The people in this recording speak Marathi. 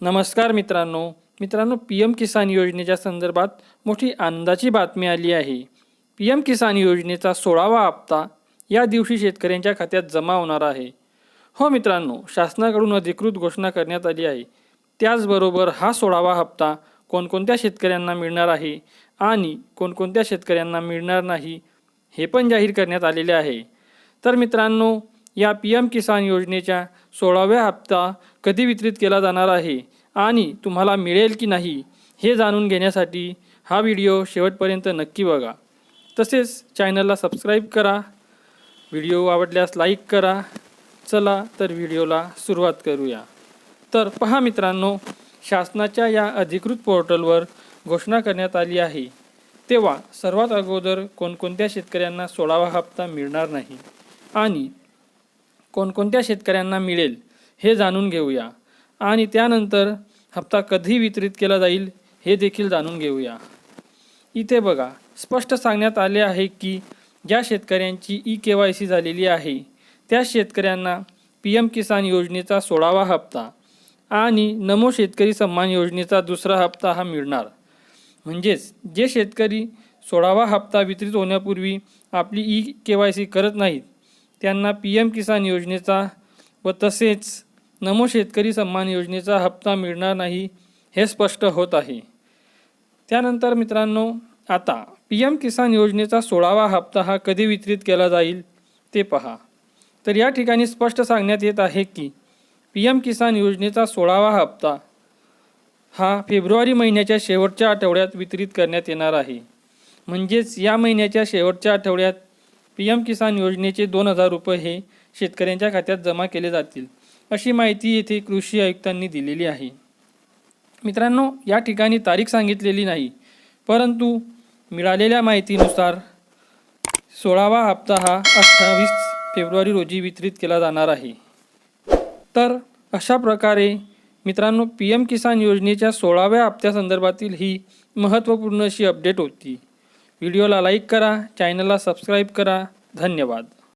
नमस्कार मित्रांनो. मित्रांनो पी एम किसान योजनेच्या संदर्भात मोठी आनंदाची बातमी आली आहे. पी एम किसान योजनेचा सोळावा हप्ता या दिवशी शेतकऱ्यांच्या खात्यात जमा होणार आहे. हो मित्रांनो शासनाकडून अधिकृत घोषणा करण्यात आली आहे. त्याचबरोबर हा सोळावा हप्ता कोणकोणत्या शेतकऱ्यांना मिळणार आहे आणि कोणकोणत्या शेतकऱ्यांना मिळणार नाही हे पण जाहीर करण्यात आलेले आहे. तर मित्रांनो या पी एम किसान योजनेच्या सोळाव्या हप्ता कधी वितरित केला जाणार आहे आणि तुम्हाला मिळेल की नाही हे जाणून घेण्यासाठी हा व्हिडिओ शेवटपर्यंत नक्की बघा. तसेच चॅनलला सबस्क्राईब करा. व्हिडिओ आवडल्यास लाईक करा. चला तर व्हिडिओला सुरुवात करूया. तर पहा मित्रांनो शासनाच्या या अधिकृत पोर्टलवर घोषणा करण्यात आली आहे. तेव्हा सर्वात अगोदर कोणकोणत्या शेतकऱ्यांना सोळावा हप्ता मिळणार नाही आणि कोणकोणत्या शेतकऱ्यांना मिळेल हे जाणून घेऊया. आणि त्यानंतर हप्ता कधी वितरित केला जाईल हे देखील जाणून घेऊया. इथे बघा स्पष्ट सांगण्यात आले आहे की ज्या शेतकऱ्यांची ई के वाय सी झालेली आहे त्या शेतकऱ्यांना पी एम किसान योजनेचा सोळावा हप्ता आणि नमो शेतकरी सन्मान योजनेचा दुसरा हप्ता हा मिळणार. म्हणजेच जे शेतकरी सोळावा हप्ता वितरित होण्यापूर्वी आपली ई के वाय सी करत नाहीत त्यांना पी एम किसान योजनेचा व तसेच नमो शेतकरी सन्मान योजनेचा हप्ता मिळणार नाही हे स्पष्ट होत आहे. त्यानंतर मित्रांनो आता पी एम किसान योजनेचा सोळावा हप्ता हा कधी वितरित केला जाईल ते पहा. तर या ठिकाणी स्पष्ट सांगण्यात येत आहे की पी एम किसान योजनेचा सोळावा हप्ता हा फेब्रुवारी महिन्याच्या शेवटच्या आठवड्यात वितरित करण्यात येणार आहे. म्हणजेच या महिन्याच्या शेवटच्या आठवड्यात पी एम किसान योजनेचे दोन हजार रुपये हे शेतकऱ्यांच्या खात्यात जमा केले जातील अशी माहिती येथे कृषी आयुक्तांनी दिलेली आहे. मित्रांनो या ठिकाणी तारीख सांगितलेली नाही परंतु मिळालेल्या माहितीनुसार सोळावा हप्ता हा अठ्ठावीस फेब्रुवारी रोजी वितरित केला जाणार आहे. तर अशा प्रकारे मित्रांनो पी एम किसान योजनेच्या सोळाव्या हप्त्यासंदर्भातील ही महत्त्वपूर्ण अशी अपडेट होती. व्हिडिओला लाईक करा चॅनलला सबस्क्राईब करा. धन्यवाद.